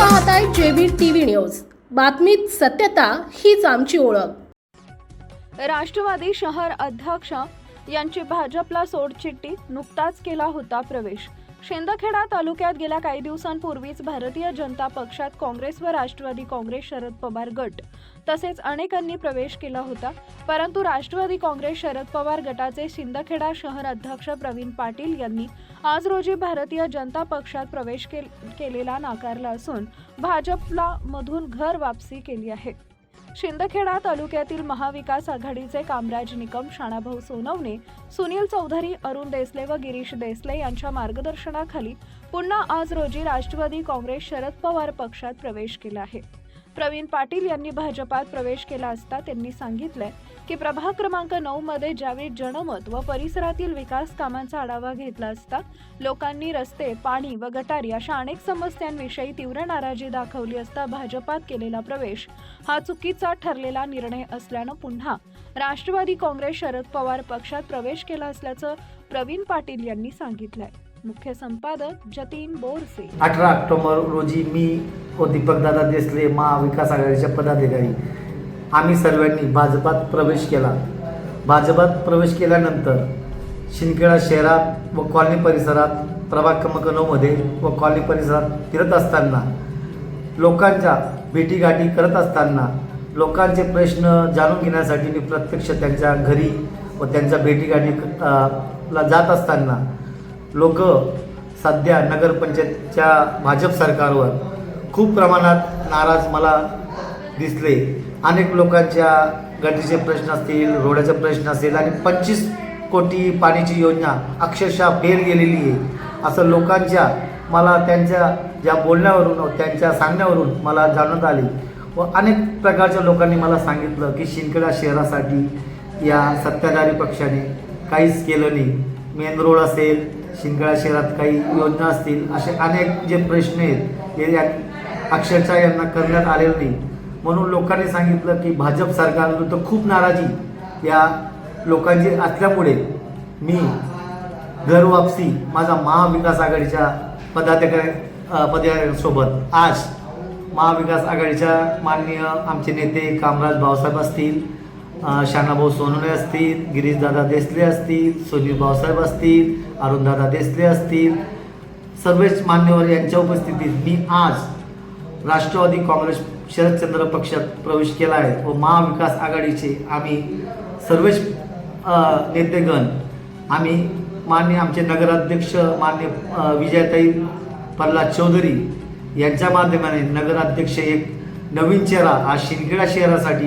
पाहताय JB TV news. बातमीत सत्यता हीच आमची ओळख. राष्ट्रवादी शहर अध्यक्ष यांची भाजपला सोडचिठ्ठी नुकताच केला होता प्रवेश. शिंदखेडा तालुक्यात गेल्या काही दिवसांपूर्वीच भारतीय जनता पक्षात काँग्रेस व राष्ट्रवादी काँग्रेस शरद पवार गट तसेच अनेकांनी प्रवेश केला होता. परंतु राष्ट्रवादी काँग्रेस शरद पवार गटाचे शिंदखेडा शहर अध्यक्ष प्रवीण पाटील यांनी आज रोजी भारतीय जनता पक्षात प्रवेश केलेला नाकारला असून भाजपला मधून घर वापसी केली आहे. शिंदखेडा तालुक्यातील महाविकास आघाडीचे कामराज निकम शाणाभाऊ सोनवणे सुनील चौधरी अरुण देसले व गिरीश देसले यांच्या मार्गदर्शनाखाली पुन्हा आज रोजी राष्ट्रवादी काँग्रेस शरद पवार पक्षात प्रवेश केला आहे. प्रवीण पाटील यांनी भाजपात प्रवेश केला असता त्यांनी सांगितलंय की प्रभाग क्रमांक नऊ मध्ये ज्यावेळी जनमत व परिसरातील विकास कामांचा आढावा घेतला असता लोकांनी रस्ते पाणी व गटारी अशा अनेक समस्यांविषयी तीव्र नाराजी दाखवली असता भाजपात केलेला प्रवेश हा चुकीचा ठरलेला निर्णय असल्यानं पुन्हा राष्ट्रवादी काँग्रेस शरद पवार पक्षात प्रवेश केला असल्याचं प्रवीण पाटील यांनी सांगितलंय. मुख्य संपादक जतीन बोरसे. अठरा ऑक्टोबर रोजी मी व दीपकदादा देसले महाविकास आघाडीच्या पदाधिकारी. आम्ही सर्वांनी भाजपात प्रवेश केला. भाजपात प्रवेश केल्यानंतर शिंदखेडा शहरात व कॉलनी परिसरात प्रभाग क्रमांक नऊमध्ये व कॉलनी परिसरात फिरत असताना लोकांच्या भेटीगाठी करत असताना लोकांचे प्रश्न जाणून घेण्यासाठी मी प्रत्यक्ष त्यांच्या घरी व त्यांच्या भेटीगाठी ला जात असताना लोक सध्या नगरपंचायतच्या भाजप सरकारवर खूप प्रमाणात नाराज मला दिसले. अनेक लोकांच्या गटरीचे प्रश्न असतील रोडाचे प्रश्न असेल आणि पंचवीस कोटी पाण्याची योजना अक्षरशः फेल गेलेली आहे. असं लोकांच्या मला त्यांच्या ज्या बोलण्यावरून व त्यांच्या सांगण्यावरून मला जाणवत आली. व अनेक प्रकारच्या लोकांनी मला सांगितलं की शिंदखेडा शहरासाठी या सत्ताधारी पक्षाने काहीच केलं नाही. मेन रोड असेल शिंगळा शहरात काही योजना असतील असे अनेक जे प्रश्न आहेत हे अक्षरशः यांना करण्यात आलेलं नाही. म्हणून लोकांनी सांगितलं की भाजप सरकारविरुद्ध खूप नाराजी या लोकांची असल्यामुळे मी घर वापसी माझा महाविकास आघाडीच्या पदाधिकारी पदाधिकाऱ्यांसोबत आज महाविकास आघाडीच्या माननीय आमचे नेते कामराज भाऊसाहेब असतील शानाभाऊ सोनवणे असतील गिरीशदादा देसले असतील सुनील भाऊसाहेब असतील अरुणदादा देसले असतील. सर्वच मान्यवर यांच्या उपस्थितीत मी आज राष्ट्रवादी काँग्रेस शरदचंद्र पक्षात प्रवेश केला आहे व महाविकास आघाडीचे आम्ही सर्वच नेतेगण आम्ही मान्य आमचे नगराध्यक्ष मान्य विजयताई प्रल्हाद चौधरी यांच्या माध्यमाने नगराध्यक्ष एक नवीन चेहरा हा शिंदखेडा शहरासाठी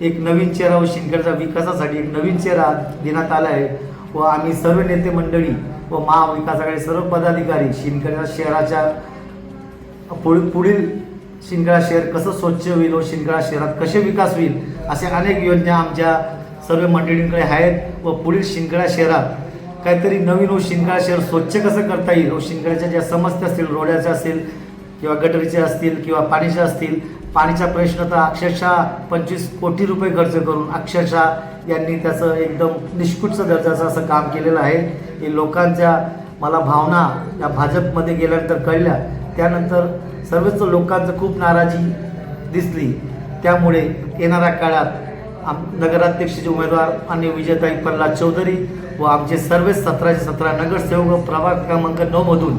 एक नवीन चेहरा व शिंदखेडच्या विकासासाठी एक नवीन चेहरा देण्यात आला आहे. व आम्ही सर्व नेते मंडळी व महाविकास सर्व पदाधिकारी शिंदखेडा शहराच्या पुढील पुढील शिंदखेडा शहर कसं स्वच्छ होईल व शिंदखेडा शहरात कसे विकास होईल असे अनेक योजना आमच्या सर्व मंडळींकडे आहेत व पुढील शिंदखेडा शहरात काहीतरी नवीन व शिंदखेडा शहर स्वच्छ कसं करता येईल व शिंदखेड्याच्या ज्या समस्या असतील रोड्याच्या असतील किंवा गटरीचे असतील किंवा पाण्याच्या असतील पाण्याचा प्रश्न तर अक्षरशः पंचवीस कोटी रुपये खर्च करून अक्षरशः यांनी त्याचं एकदम निष्कुटचं दर्जाचं असं काम केलेलं आहे. हे लोकांच्या मला भावना या भाजपमध्ये गेल्यानंतर कळल्या. त्यानंतर सर्वच लोकांचं खूप नाराजी दिसली. त्यामुळे येणाऱ्या काळात आम नगराध्यक्षाचे उमेदवार आणि विजयताई प्रल्हाद चौधरी व आमचे सर्वच सतराचे सतरा नगरसेवक प्रभाग क्रमांक नऊमधून